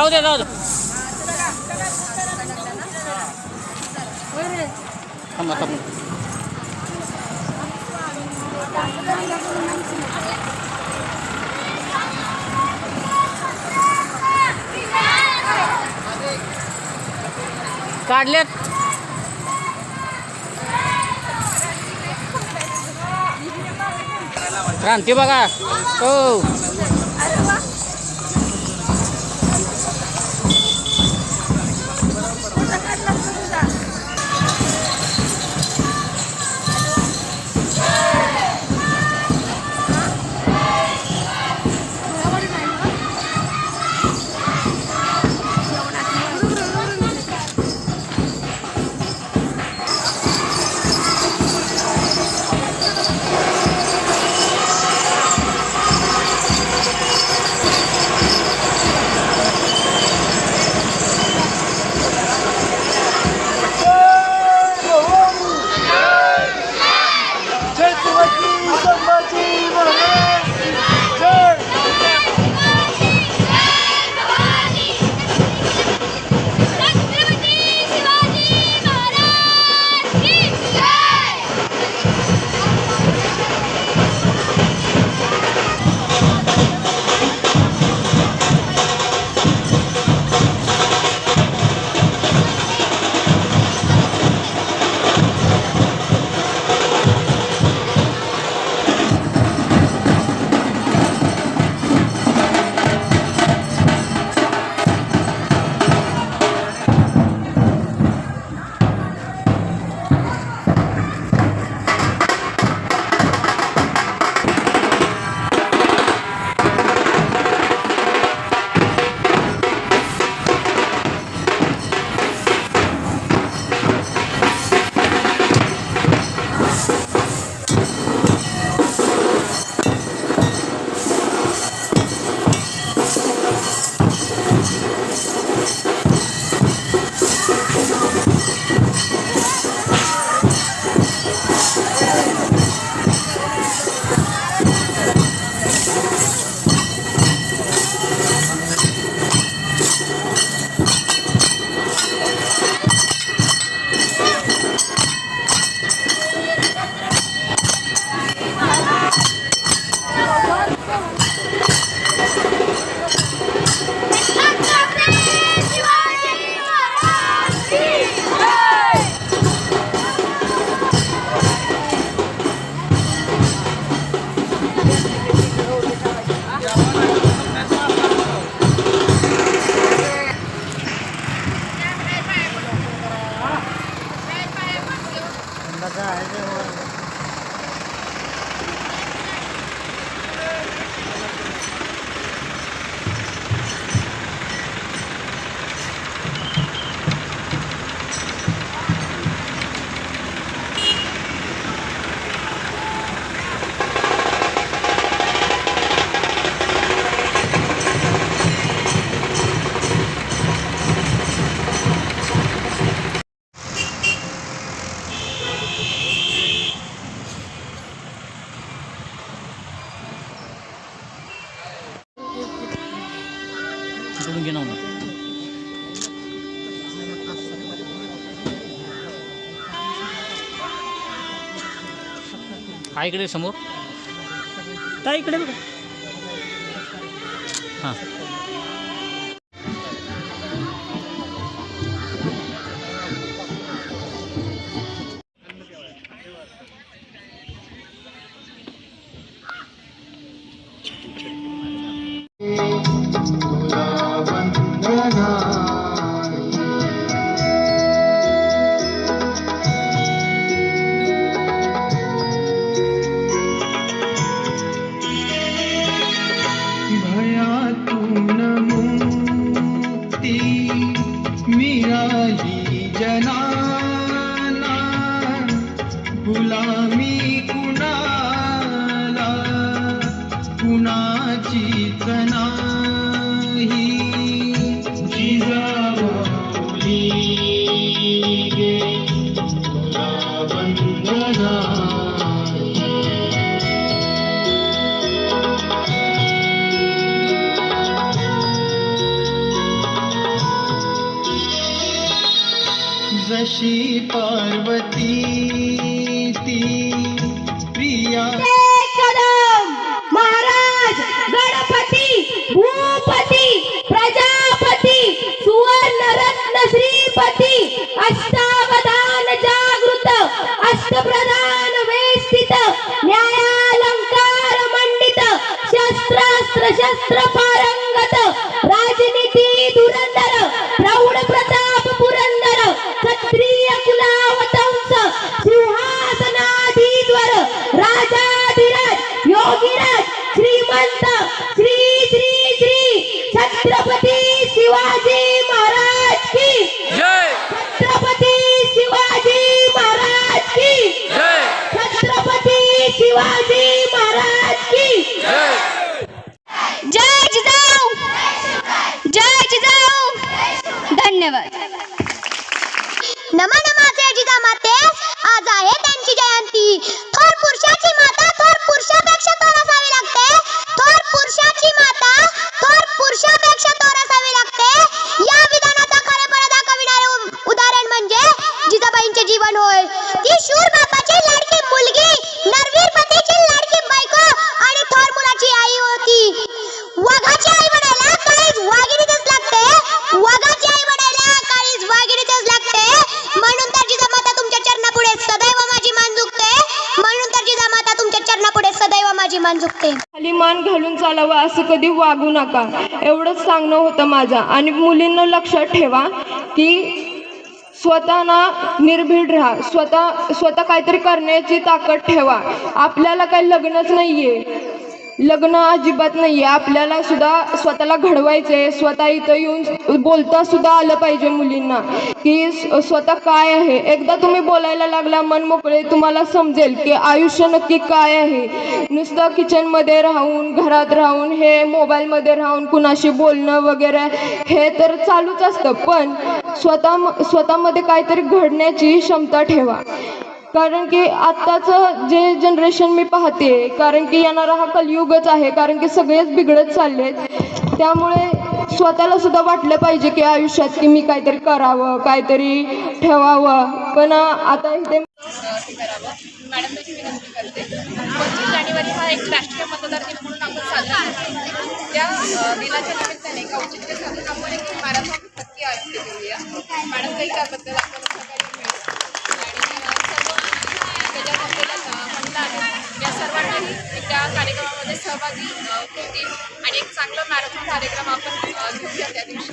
जाऊ दे जाऊ दे. थांबा थांबा. काढलेत. क्रांती बघा. हो. हा इकडे समोर? ताई इकडे बघा. हां. जना गुलामी कुणाला शस्त्रास्त्र शस्त्र पारंगत नमन माझे जिजामाते आज आहे त्यांची जयंती. थोर पुरुषाची माता थोर पुरुषापेक्षा थोर असावी लागते. थोर पुरुषाची माता खाली मान घालून चालावं असं कधी वागू नका. एवढंच सांगणं होतं माझं. आणि मुलींना लक्षात ठेवा की स्वतः ना निर्भीड राहा. स्वतः स्वतः काहीतरी करण्याची ताकद ठेवा. आपल्याला काही लग्नच नाहीये. लग्न अजिबात नाहीये. आपल्याला सुद्धा स्वतःला घडवायचं आहे स्वतः इथं येऊन बोलता सुद्धा आलं पाहिजे मुलींना. की स्वतः काय आहे? एकदा तुम्ही बोलायला लागला मन मोकळे तुम्हाला समजेल की आयुष्य नक्की काय आहे. नुसतं किचनमध्ये राहून घरात राहून हे मोबाईलमध्ये राहून कुणाशी बोलणं वगैरे हे तर चालूच असतं. पण स्वतः स्वतःमध्ये काहीतरी घडण्याची क्षमता ठेवा. कारण की आत्ताचं जे जनरेशन मी पाहते कारण की येणारा हा कलयुगच आहे कारण की सगळेच बिघडत चाललेत त्यामुळे स्वतःला सुद्धा वाटलं पाहिजे की आयुष्यात की मी काहीतरी करावं काहीतरी ठेवावं. पण आता इथे मॅडम त्याची विनंती करते पंचवीस जानेवारी हा एक राष्ट्रीय मतदार दिन म्हणून आपण साजरा करतो त्या दिनाच्या निमित्ताने औचित्य साधून आपण एक नक्की आयोजित करूया मॅडम काही त्याबद्दल सहभागी होतील. आणि एक चांगलं मॅरेथॉन कार्यक्रम आपण घेऊया त्या दिवशी.